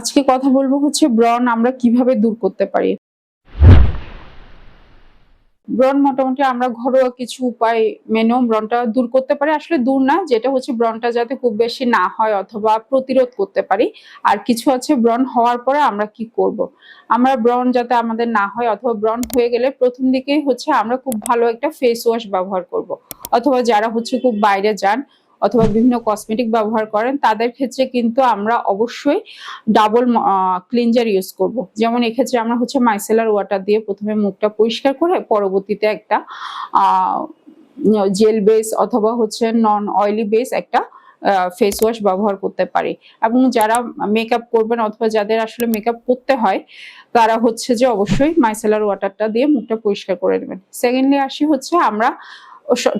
আজকে কথা বলব হচ্ছে ব্রণ আমরা কীভাবে দূর করতে পারি ব্রণ মোটামুটি আমরা ঘরোয়া কিছু উপায় মেনেও ব্রণটা দূর করতে পারি আসলে দূর না, যেটা হচ্ছে ব্রণটা যাতে খুব বেশি না হয় অথবা প্রতিরোধ করতে পারি আর কিছু আছে ব্রণ হওয়ার পরে আমরা কি করব। আমরা ব্রণ যাতে আমাদের না হয় অথবা ব্রণ হয়ে গেলে প্রথম দিকেই হচ্ছে আমরা খুব ভালো একটা ফেস ওয়াশ ব্যবহার করব। অথবা যারা হচ্ছে খুব বাইরে যান অথবা বিভিন্ন কসমেটিক ব্যবহার করেন, তাদের ক্ষেত্রে কিন্তু আমরা অবশ্যই ডাবল ক্লিনজার ইউজ করব। যেমন এক্ষেত্রে আমরা হচ্ছে মাইসেলার ওয়াটার দিয়ে প্রথমে মুখটা পরিষ্কার করে পরবর্তীতে একটা জেল বেস অথবা হচ্ছে নন অয়েলি বেস একটা ফেস ওয়াশ ব্যবহার করতে পারি এবং যারা মেকআপ করবেন অথবা যাদের আসলে মেকআপ করতে হয়, তারা হচ্ছে যে অবশ্যই মাইসেলার ওয়াটারটা দিয়ে মুখটা পরিষ্কার করে নেবেন সেকেন্ডলি আসি হচ্ছে আমরা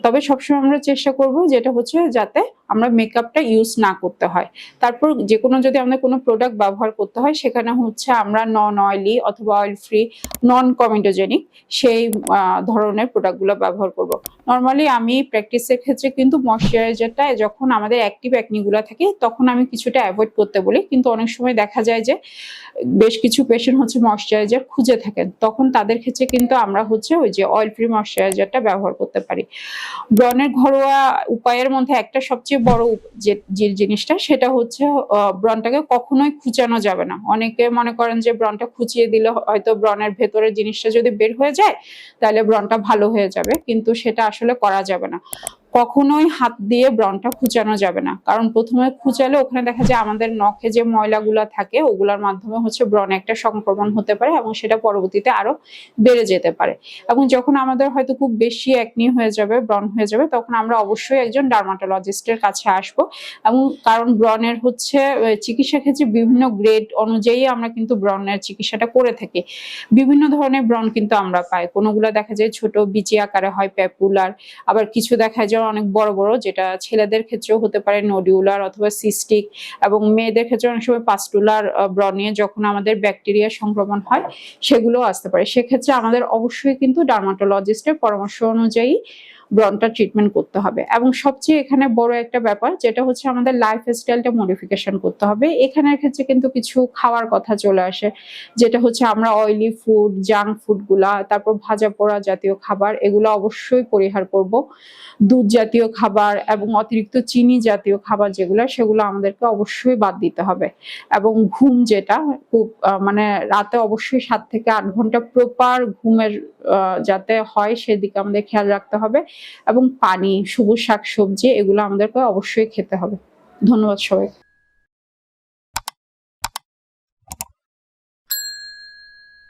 তবে সবসময় আমরা চেষ্টা করব যেটা হচ্ছে যাতে আমরা মেকআপটা ইউজ না করতে হয়। তারপর যে কোনো যদি আমাদের কোনো প্রোডাক্ট ব্যবহার করতে হয়, সেখানে হচ্ছে আমরা নন অয়েলি অথবা অয়েল ফ্রি নন কমেন্টোজেনিক সেই ধরনের প্রোডাক্টগুলো ব্যবহার করব। নর্মালি আমি প্র্যাকটিসের ক্ষেত্রে কিন্তু ময়শ্চারাইজারটা যখন আমাদের অ্যাক্টিভ অ্যাকনিগুলো থাকে, তখন আমি কিছুটা অ্যাভয়েড করতে বলি। কিন্তু অনেক সময় দেখা যায় যে, বেশ কিছু পেশেন্ট হচ্ছে ময়শ্চারাইজার খুঁজে থাকেন। তখন তাদের ক্ষেত্রে কিন্তু আমরা হচ্ছে ওই যে অয়েল ফ্রি ময়শ্চারাইজারটা ব্যবহার করতে পারি। ব্রণের ঘরোয়া উপায়ের মধ্যে একটা সবচেয়ে বড় যে জিনিসটা, সেটা হচ্ছে ব্রণটাকে কখনোই খুঁচানো যাবে না। অনেকে মনে করেন যে ব্রণটা খুঁচিয়ে দিলে হয়তো ব্রণের ভেতরের জিনিসটা যদি বের হয়ে যায়, তাহলে ব্রণটা ভালো হয়ে যাবে, কিন্তু সেটা আসলে করা যাবে না। কখনোই হাত দিয়ে ব্রণটা খুঁচানো যাবে না। কারণ প্রথমে খুঁচালে ওখানে দেখা যায় আমাদের নখে যে ময়লাগুলো থাকে, ওগুলোর মাধ্যমে হচ্ছে ব্রণে একটা সংক্রমণ হতে পারে এবং সেটা পরবর্তীতে আরও বেড়ে যেতে পারে। এবং যখন আমাদের হয়তো খুব বেশি একনি হয়ে যাবে, ব্রণ হয়ে যাবে, তখন আমরা অবশ্যই একজন ডার্মাটোলজিস্টের কাছে আসব। এবং কারণ ব্রণের হচ্ছে চিকিৎসা ক্ষেত্রে বিভিন্ন গ্রেড অনুযায়ী আমরা কিন্তু ব্রণের চিকিৎসাটা করে থাকি। বিভিন্ন ধরনের ব্রণ কিন্তু আমরা পাই। কোনোগুলো দেখা যায় ছোট, বিচি আকারে হয় প্যাপুলার আবার কিছু দেখা যায় অনেক বড় বড়, যেটা ছেলেদের ক্ষেত্রেও হতে পারে নডিউলার অথবা সিস্টিক এবং মেয়েদের ক্ষেত্রে অনেক সময় পাস্টুলার ব্রণে যখন আমাদের ব্যাকটেরিয়া সংক্রমণ হয় সেগুলো আসতে পারে। সেক্ষেত্রে আমাদের অবশ্যই কিন্তু ডার্মাটোলজিস্টের পরামর্শ অনুযায়ী ব্রণটা ট্রিটমেন্ট করতে হবে। এবং সবচেয়ে এখানে বড় একটা ব্যাপার, যেটা হচ্ছে আমাদের লাইফ স্টাইলটা মডিফিকেশন করতে হবে। এখানের ক্ষেত্রে কিন্তু কিছু খাওয়ার কথা চলে আসে, যেটা হচ্ছে আমরা অয়েলি ফুড জাঙ্ক ফুডগুলা তারপর ভাজা পোড়া জাতীয় খাবার, এগুলো অবশ্যই পরিহার করব। দুধ জাতীয় খাবার এবং অতিরিক্ত চিনি জাতীয় খাবার যেগুলো, সেগুলো আমাদেরকে অবশ্যই বাদ দিতে হবে। এবং ঘুম যেটা, খুব মানে রাতে অবশ্যই সাত থেকে আট ঘণ্টা প্রপার ঘুমের যাতে হয়, সেদিকে আমাদের খেয়াল রাখতে হবে। এবং পানি সবুজ শাকসবজি এগুলো আমাদেরকে অবশ্যই খেতে হবে। ধন্যবাদ সবাই